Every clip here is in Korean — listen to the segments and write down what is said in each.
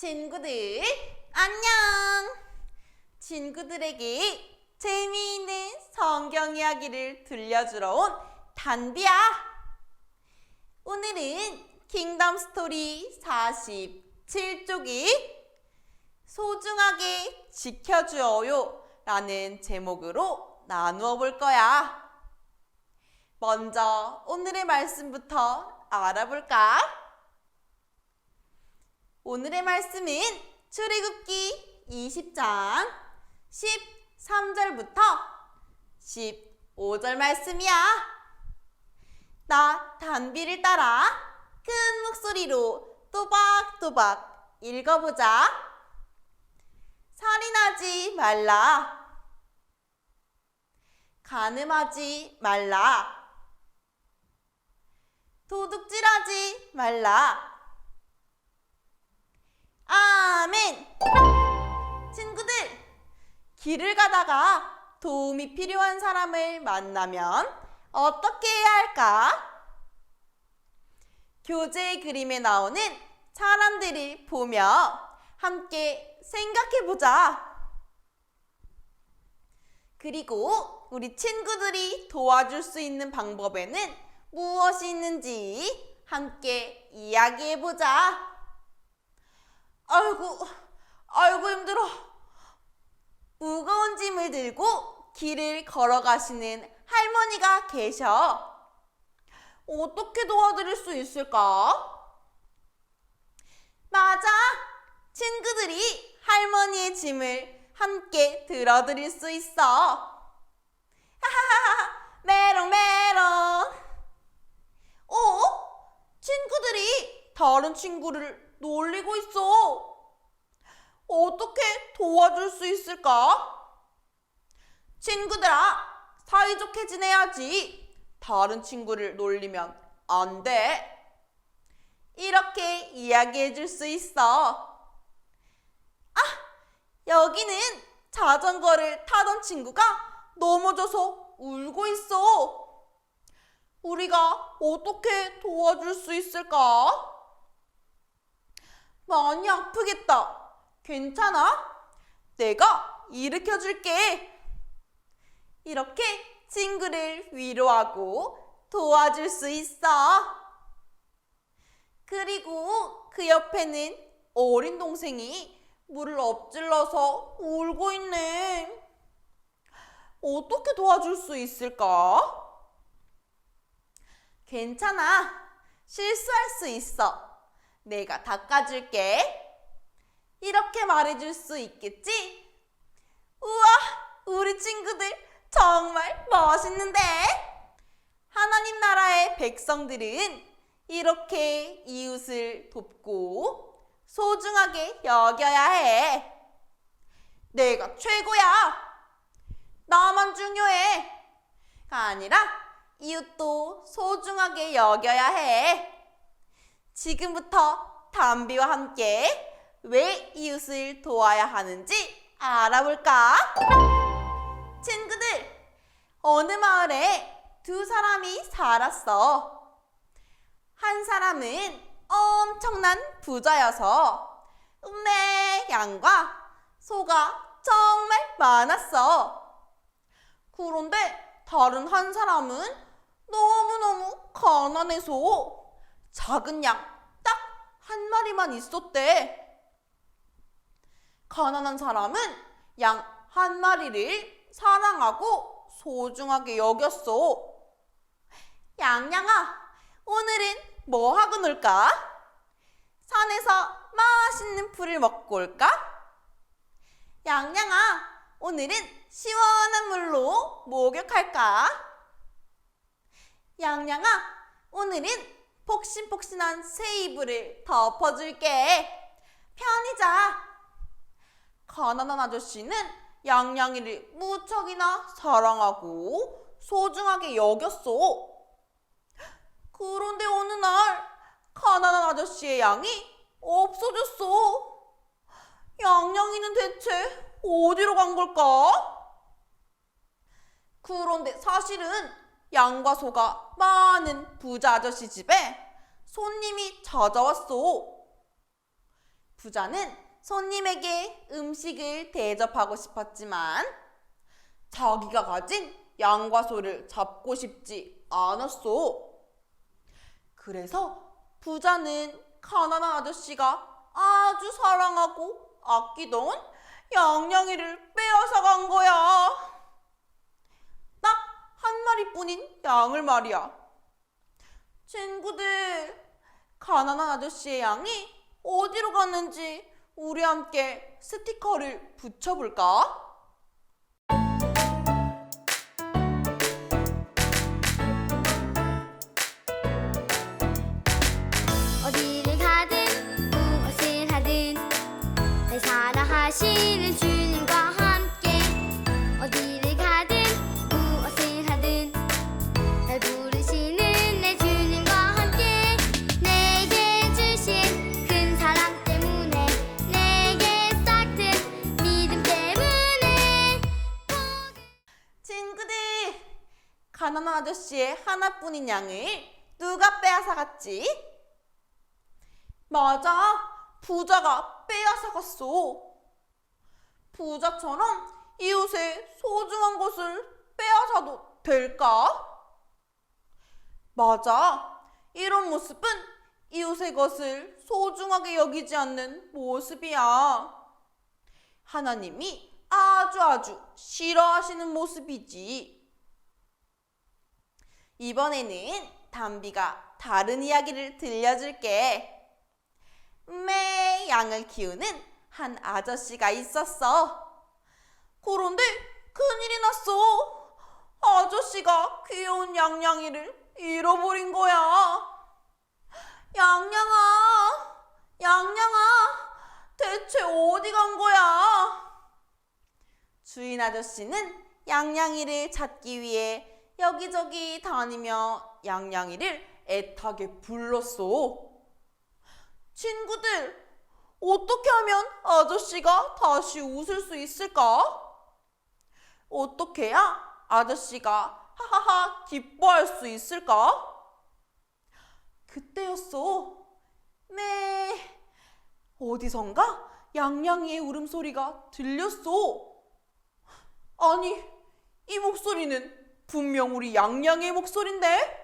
친구들, 안녕! 친구들에게 재미있는 성경 이야기를 들려주러 온 단비야! 오늘은 킹덤 스토리 47쪽이 소중하게 지켜주어요 라는 제목으로 나누어 볼 거야. 먼저 오늘의 말씀부터 알아볼까? 오늘의 말씀은 출애굽기 20장 13절부터 15절 말씀이야. 나 단비를 따라 큰 목소리로 또박또박 읽어보자. 살인하지 말라. 가늠하지 말라. 도둑질하지 말라. 아멘. 친구들, 길을 가다가 도움이 필요한 사람을 만나면 어떻게 해야 할까? 교재 그림에 나오는 사람들을 보며 함께 생각해 보자. 그리고 우리 친구들이 도와줄 수 있는 방법에는 무엇이 있는지 함께 이야기해 보자. 아이고, 아이고 힘들어. 무거운 짐을 들고 길을 걸어가시는 할머니가 계셔. 어떻게 도와드릴 수 있을까? 맞아. 친구들이 할머니의 짐을 함께 들어드릴 수 있어. 하하하, 메롱 메롱. 어? 친구들이 다른 친구를 놀리고 있어. 어떻게 도와줄 수 있을까? 친구들아, 사이좋게 지내야지. 다른 친구를 놀리면 안 돼. 이렇게 이야기해 줄 수 있어. 아, 여기는 자전거를 타던 친구가 넘어져서 울고 있어. 우리가 어떻게 도와줄 수 있을까? 많이 아프겠다. 괜찮아? 내가 일으켜 줄게. 이렇게 친구를 위로하고 도와줄 수 있어. 그리고 그 옆에는 어린 동생이 물을 엎질러서 울고 있네. 어떻게 도와줄 수 있을까? 괜찮아. 실수할 수 있어. 내가 닦아줄게. 이렇게 말해줄 수 있겠지? 우와, 우리 친구들 정말 멋있는데? 하나님 나라의 백성들은 이렇게 이웃을 돕고 소중하게 여겨야 해. 내가 최고야. 나만 중요해. 가 아니라 이웃도 소중하게 여겨야 해. 지금부터 담비와 함께 왜 이웃을 도와야 하는지 알아볼까? 친구들, 어느 마을에 두 사람이 살았어. 한 사람은 엄청난 부자여서 읍내 양과 소가 정말 많았어. 그런데 다른 한 사람은 너무너무 가난해서 작은 양 딱 한 마리만 있었대. 가난한 사람은 양 한 마리를 사랑하고 소중하게 여겼어. 양양아, 오늘은 뭐 하고 놀까? 산에서 맛있는 풀을 먹고 올까? 양양아, 오늘은 시원한 물로 목욕할까? 양양아, 오늘은 폭신폭신한 새 이불을 덮어줄게. 편히 자. 가난한 아저씨는 양양이를 무척이나 사랑하고 소중하게 여겼어. 그런데 어느 날 가난한 아저씨의 양이 없어졌어. 양양이는 대체 어디로 간 걸까? 그런데 사실은 양과 소가 많은 부자 아저씨 집에 손님이 찾아왔어. 부자는 손님에게 음식을 대접하고 싶었지만 자기가 가진 양과 소를 잡고 싶지 않았어. 그래서 부자는 가난한 아저씨가 아주 사랑하고 아끼던 양양이를 빼앗아 간 거야. 딱한 마리뿐인 양을 말이야. 친구들, 가난한 아저씨의 양이 어디로 갔는지 우리 함께 스티커를 붙여볼까? 하나뿐인 양을 누가 빼앗아 갔지? 맞아, 부자가 빼앗아 갔어. 부자처럼 이웃의 소중한 것을 빼앗아도 될까? 맞아, 이런 모습은 이웃의 것을 소중하게 여기지 않는 모습이야. 하나님이 아주 아주 싫어하시는 모습이지. 이번에는 담비가 다른 이야기를 들려줄게. 매 양을 키우는 한 아저씨가 있었어. 그런데 큰일이 났어. 아저씨가 귀여운 양양이를 잃어버린 거야. 양양아, 양양아, 대체 어디 간 거야? 주인 아저씨는 양양이를 찾기 위해 여기저기 다니며 양양이를 애타게 불렀어. 친구들, 어떻게 하면 아저씨가 다시 웃을 수 있을까? 어떻게 해야 아저씨가 하하하 기뻐할 수 있을까? 그때였어. 네. 어디선가 양양이의 울음소리가 들렸어. 아니, 이 목소리는 분명 우리 양양의 목소리인데?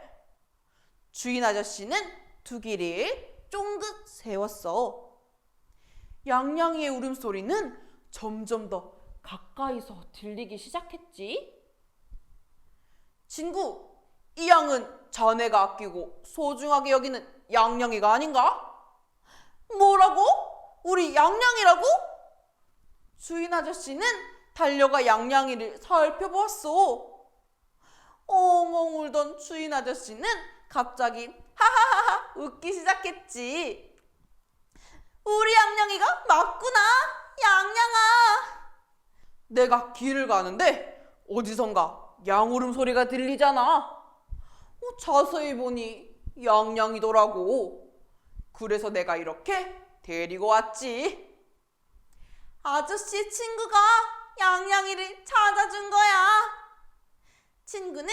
주인 아저씨는 두 귀를 쫑긋 세웠어. 양양이의 울음소리는 점점 더 가까이서 들리기 시작했지. 친구, 이 양은 자네가 아끼고 소중하게 여기는 양양이가 아닌가? 뭐라고? 우리 양양이라고? 주인 아저씨는 달려가 양양이를 살펴보았어. 엉엉 울던 주인 아저씨는 갑자기 하하하하 웃기 시작했지. 우리 양양이가 맞구나. 양양아. 내가 길을 가는데 어디선가 양울음 소리가 들리잖아. 어, 자세히 보니 양양이더라고. 그래서 내가 이렇게 데리고 왔지. 아저씨 친구가 양양이를 찾아준 거야. 친구는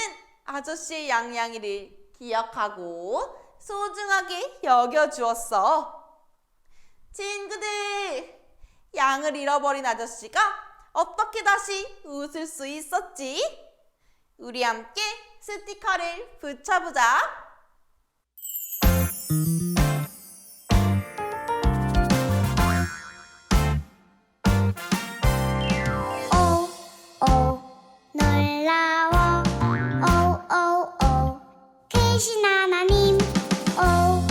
아저씨의 양양이를 기억하고 소중하게 여겨주었어. 친구들, 양을 잃어버린 아저씨가 어떻게 다시 웃을 수 있었지? 우리 함께 스티커를 붙여보자. 크신 하나님. 오,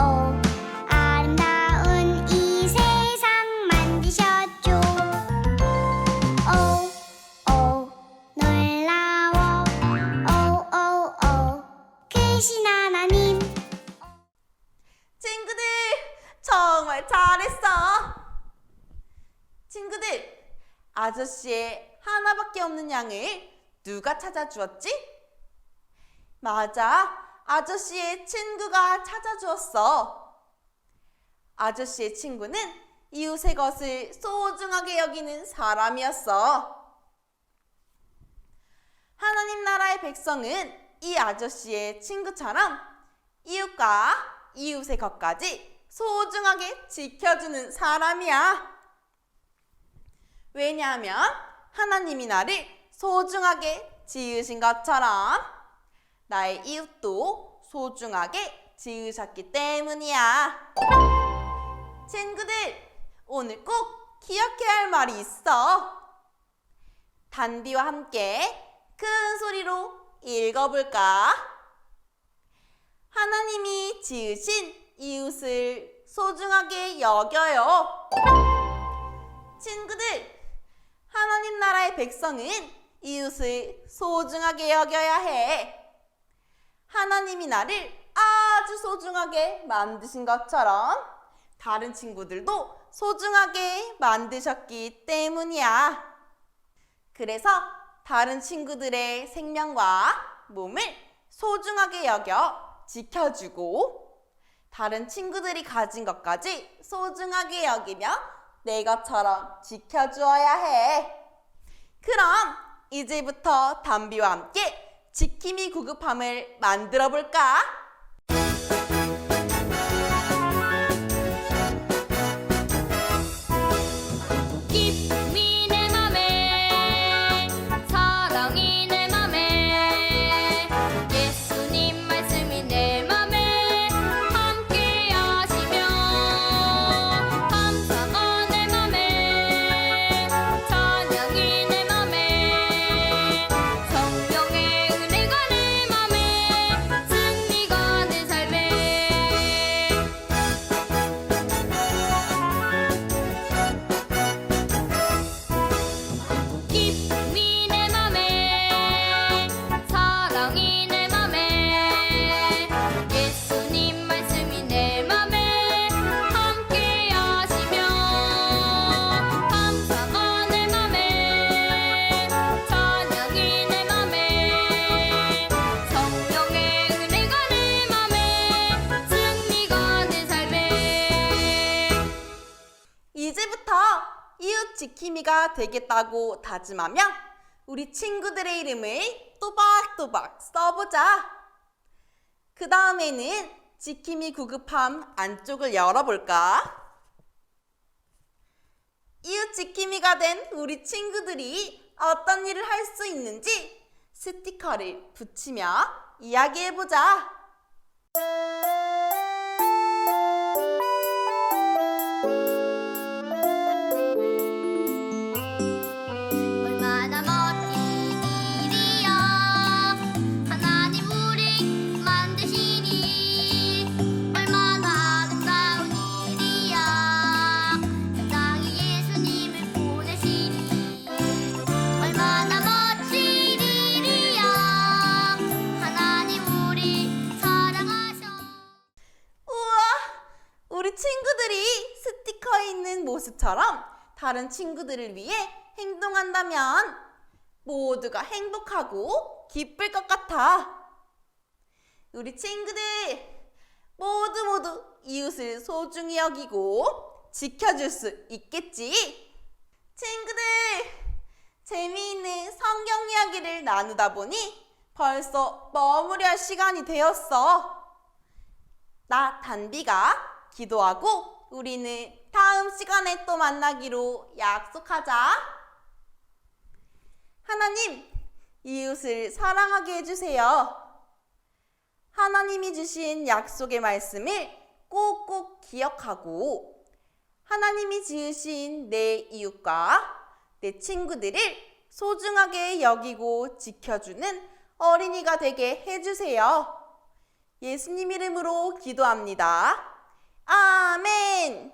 오, 아름다운 이 세상 만드셨죠. 오, 오, 놀라워. 오, 오, 오, 크신 하나님. 친구들, 정말 잘했어. 친구들, 아저씨의 하나밖에 없는 양을 누가 찾아주었지? 맞아, 아저씨의 친구가 찾아주었어. 아저씨의 친구는 이웃의 것을 소중하게 여기는 사람이었어. 하나님 나라의 백성은 이 아저씨의 친구처럼 이웃과 이웃의 것까지 소중하게 지켜주는 사람이야. 왜냐하면 하나님이 나를 소중하게 지으신 것처럼 나의 이웃도 소중하게 지으셨기 때문이야. 친구들, 오늘 꼭 기억해야 할 말이 있어. 단비와 함께 큰 소리로 읽어볼까? 하나님이 지으신 이웃을 소중하게 여겨요. 친구들, 하나님 나라의 백성은 이웃을 소중하게 여겨야 해. 하나님이 나를 아주 소중하게 만드신 것처럼 다른 친구들도 소중하게 만드셨기 때문이야. 그래서 다른 친구들의 생명과 몸을 소중하게 여겨 지켜주고 다른 친구들이 가진 것까지 소중하게 여기며 내 것처럼 지켜주어야 해. 그럼 이제부터 담비와 함께 지킴이 구급함을 만들어 볼까? 지킴이가 되겠다고 다짐하며 우리 친구들의 이름을 또박또박 써보자. 그 다음에는 지킴이 구급함 안쪽을 열어볼까? 이웃 지킴이가 된 우리 친구들이 어떤 일을 할 수 있는지 스티커를 붙이며 이야기해보자. 다른 친구들을 위해 행동한다면 모두가 행복하고 기쁠 것 같아. 우리 친구들 모두 모두 이웃을 소중히 여기고 지켜줄 수 있겠지? 친구들 재미있는 성경 이야기를 나누다 보니 벌써 머무려 할 시간이 되었어. 나 단비가 기도하고 우리는 다음 시간에 또 만나기로 약속하자. 하나님, 이웃을 사랑하게 해주세요. 하나님이 주신 약속의 말씀을 꼭꼭 기억하고 하나님이 지으신 내 이웃과 내 친구들을 소중하게 여기고 지켜주는 어린이가 되게 해주세요. 예수님 이름으로 기도합니다. 아멘!